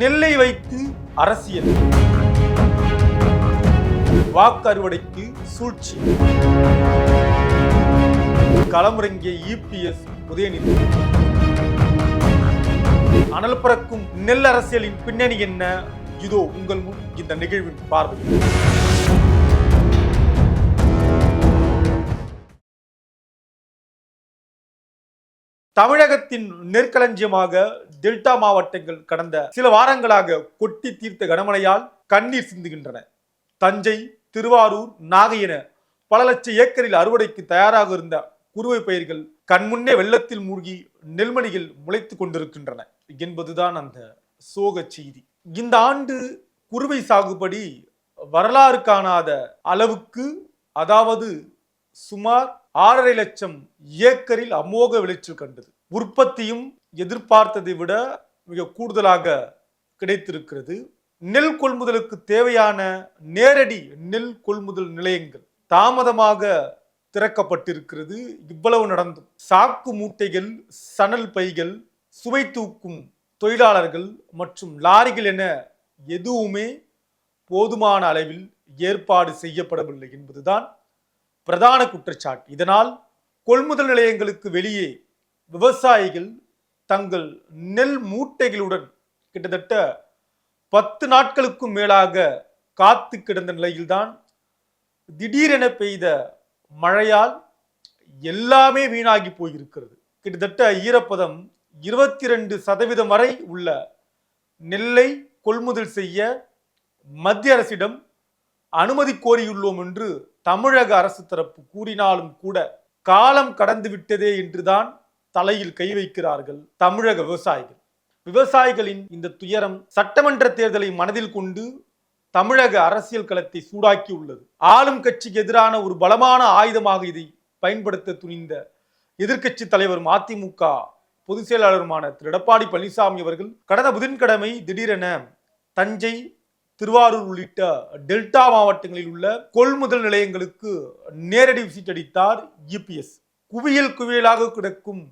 நெல்லை வைத்து அரசியல். வாக்கு அறுவடைக்கு சூழ்ச்சி. களமிறங்கிய இபிஎஸ் உதயநிதி. அனல் பறக்கும் நெல் அரசியலின் பின்னணி என்ன? இதோ உங்கள் முன் இந்த நிகழ்வின் பார்வை. தமிழகத்தின் நெற்களஞ்சியமாக டெல்டா மாவட்டங்கள் கடந்த சில வாரங்களாக கொட்டி தீர்த்த கனமழையால் கண்ணீர் சிந்துகின்றன. தஞ்சை திருவாரூர் நாகை என பல லட்சம் ஏக்கரில் அறுவடைக்கு தயாராக இருந்த குறுவை பயிர்கள் கண்முன்னே வெள்ளத்தில் மூழ்கி நெல்மணிகள் முளைத்துக் கொண்டிருக்கின்றன என்பதுதான் அந்த சோக செய்தி. இந்த ஆண்டு குறுவை சாகுபடி வரலாறு காணாத அளவுக்கு அதாவது சுமார் ஆறரை லட்சம் ஏக்கரில் அமோக விளைச்சல் கண்டது. உற்பத்தியும் எதிர்பார்த்ததை விட மிக கூடுதலாக கிடைத்திருக்கிறது. நெல் கொள்முதலுக்கு தேவையான நேரடி நெல் கொள்முதல் நிலையங்கள் தாமதமாக திறக்கப்பட்டிருக்கிறது. இவ்வளவு நடந்தும் சாக்கு மூட்டைகள் சணல் பைகள் சுவை தூக்கும் தொழிலாளர்கள் மற்றும் லாரிகள் என எதுவுமே போதுமான அளவில் ஏற்பாடு செய்யப்படவில்லை என்பதுதான் பிரதான குற்றச்சாட்டு. இதனால் கொள்முதல் நிலையங்களுக்கு வெளியே விவசாயிகள் தங்கள் நெல் மூட்டைகளுடன் கிட்டத்தட்ட பத்து நாட்களுக்கும் மேலாக காத்து கிடந்த நிலையில்தான் திடீரென பெய்த மழையால் எல்லாமே வீணாகி போயிருக்கிறது. கிட்டத்தட்ட ஈரப்பதம் இருபத்தி ரெண்டு சதவீதம் வரை உள்ள நெல்லை கொள்முதல் செய்ய மத்திய அரசிடம் அனுமதி கோரியுள்ளோம் என்று தமிழக அரசு தரப்பு கூறினாலும் கூட காலம் கடந்து விட்டதே என்றுதான் தலையில் கை வைக்கிறார்கள் தமிழக விவசாயிகள். விவசாயிகளின் இந்த துயரம் சட்டமன்ற தேர்தலை மனதில் கொண்டு தமிழக அரசியல் களத்தை சூடாக்கி உள்ளது ஆளும் கட்சிக்கு எதிரான ஒரு பலமான ஆயுதமாக இதை பயன்படுத்த துணிந்த எதிர்க்கட்சி தலைவரும் அதிமுக பொதுச் செயலாளருமான திரு. எடப்பாடி பழனிசாமி அவர்கள் கடந்த புதன்கிழமை திடீரென தஞ்சை திருவாரூர் உள்ளிட்ட டெல்டா மாவட்டங்களில் உள்ள கொள்முதல் நிலையங்களுக்கு நேரடி விசிட் அடித்தார் இபிஎஸ் குவியல் குவியலாக கிடக்கும்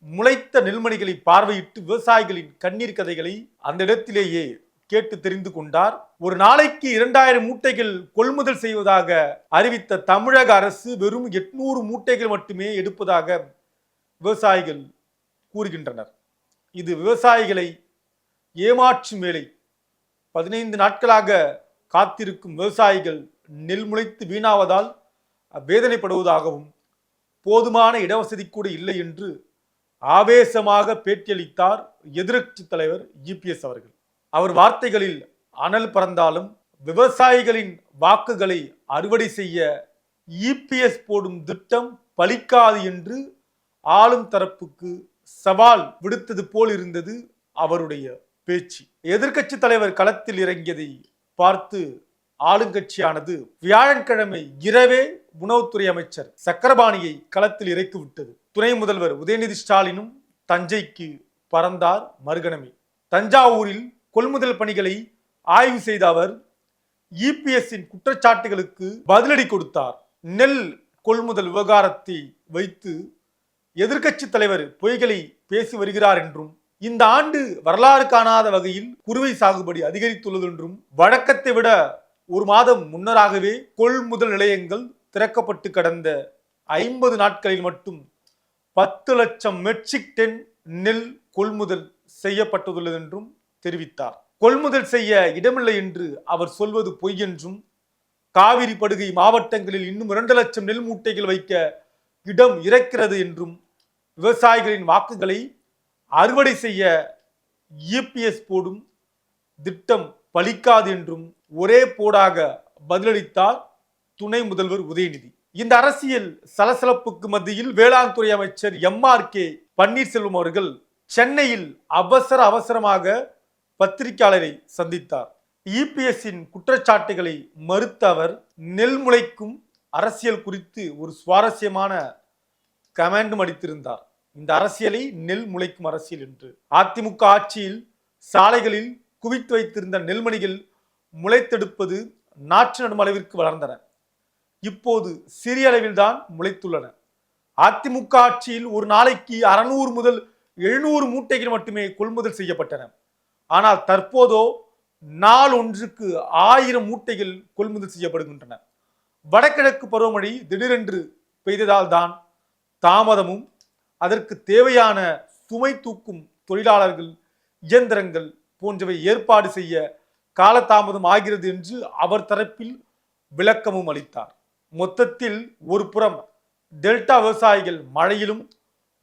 முளைத்த நெல்மணிகளை பார்வையிட்டு விவசாயிகளின் கண்ணீர் கதைகளை அந்த இடத்திலேயே கேட்டு தெரிந்து கொண்டார். ஒரு நாளைக்கு இரண்டாயிரம் மூட்டைகள் கொள்முதல் செய்வதாக அறிவித்த தமிழக அரசு வெறும் எட்நூறு மூட்டைகள் மட்டுமே எடுப்பதாக விவசாயிகள் கூறுகின்றனர். இது விவசாயிகளை ஏமாற்றும் வேலை. பதினைந்து நாட்களாக காத்திருக்கும் விவசாயிகள் நெல் முளைத்து வீணாவதால் வேதனைப்படுவதாகவும் போதுமான இடவசதி கூட இல்லை என்று ஆவேசமாக பேட்டியளித்தார் எதிர்கட்சி தலைவர் ஜிபிஎஸ் அவர்கள். அவர் வார்த்தைகளில் அனல் பறந்தாலும் விவசாயிகளின் வாக்குகளை அறுவடை செய்ய இபிஎஸ் போடும் திட்டம் பலிக்காது என்று ஆளும் தரப்புக்கு சவால் விடுத்தது போல் இருந்தது அவருடைய பேச்சு. எதிர்க்கட்சி தலைவர் களத்தில் இறங்கியதை பார்த்து ஆளுங்கட்சியானது வியாழக்கிழமை இரவே உணவுத்துறை அமைச்சர் சக்கரபாணியை களத்தில் இறக்கிவிட்டது துணை முதல்வர் உதயநிதி ஸ்டாலினும் தஞ்சைக்கு பறந்தார் மறுகணமே. தஞ்சாவூரில் கொள்முதல் பணிகளை ஆய்வு செய்த அவர் இபிஎஸ்ஸின் குற்றச்சாட்டுகளுக்கு பதிலடி கொடுத்தார். நெல் கொள்முதல் விவகாரத்தை வைத்து எதிர்க்கட்சி தலைவர் பொய்களை பேசி வருகிறார் என்றும் இந்த ஆண்டு வரலாறு காணாத வகையில் குறுவை சாகுபடி அதிகரித்துள்ளது என்றும் வழக்கத்தை விட ஒரு மாதம் முன்னராகவே கொள்முதல் நிலையங்கள் திறக்கப்பட்டு கடந்த ஐம்பது நாட்களில் மட்டும் பத்து லட்சம் மெட்ரிக் டன் நெல் கொள்முதல் செய்யப்பட்டுள்ளது என்றும் தெரிவித்தார். கொள்முதல் செய்ய இடமில்லை என்று அவர் சொல்வது பொய் என்றும் காவிரி படுகை மாவட்டங்களில் இன்னும் இரண்டு லட்சம் நெல் மூட்டைகள் வைக்க இடம் இறக்கிறது என்றும் விவசாயிகளின் வாக்குகளை அறுவடை செய்ய இபிஎஸ் போடும் திட்டம் பலிக்காது என்றும் ஒரே போடாக பதிலளித்தார் துணை முதல்வர் உதயநிதி. இந்த அரசியல் சலசலப்புக்கு மத்தியில் வேளாண் துறை அமைச்சர் எம் ஆர் கே பன்னீர்செல்வம் அவர்கள் சென்னையில் அவசர அவசரமாக பத்திரிகையாளரை சந்தித்தார். இபிஎஸ்ஸின் குற்றச்சாட்டுகளை மறுத்த அவர் நெல் முளைக்கும் அரசியல் குறித்து ஒரு சுவாரஸ்யமான கமெண்டும் அடித்திருந்தார் இந்த அரசியலை நெல் முளைக்கும் அரசியல் என்று. அதிமுக ஆட்சியில் சாலைகளில் குவித்து வைத்திருந்த நெல்மணிகள் முளைத்தெடுப்பது நாற்று நடும் அளவிற்கு வளர்ந்தன. இப்போது சிறிய அளவில்தான் முளைத்துள்ளன. அதிமுக ஆட்சியில் ஒரு நாளைக்கு அறுநூறு முதல் எழுநூறு மூட்டைகள் மட்டுமே கொள்முதல் செய்யப்பட்டன. ஆனால் தற்போதோ நாள் ஒன்றுக்கு ஆயிரம் மூட்டைகள் கொள்முதல் செய்யப்படுகின்றன. வடகிழக்கு பருவமழை திடீரென்று பெய்ததால் தான் தாமதமும் அதற்கு தேவையான சுமை தூக்கும் தொழிலாளர்கள் இயந்திரங்கள் போன்றவை ஏற்பாடு செய்ய காலதாமதம் ஆகிறது என்று அவர் தரப்பில் விளக்கமும் அளித்தார். மொத்தத்தில் ஒரு புறம் டெல்டா விவசாயிகள் மழையிலும்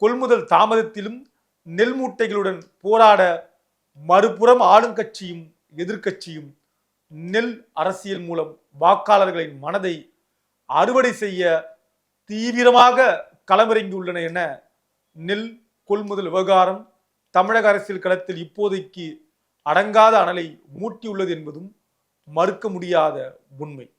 கொள்முதல் தாமதத்திலும் நெல் மூட்டைகளுடன் போராட மறுபுறம் ஆளுங்கட்சியும் எதிர்க்கட்சியும் நெல் அரசியல் மூலம் வாக்காளர்களின் மனதை அறுவடை செய்ய தீவிரமாக களமிறங்கியுள்ளன என நெல் கொள்முதல் விவகாரம் தமிழக அரசியல் களத்தில் இப்போதைக்கு அடங்காத அனலை மூட்டியுள்ளது என்பதும் மறுக்க முடியாத உண்மை.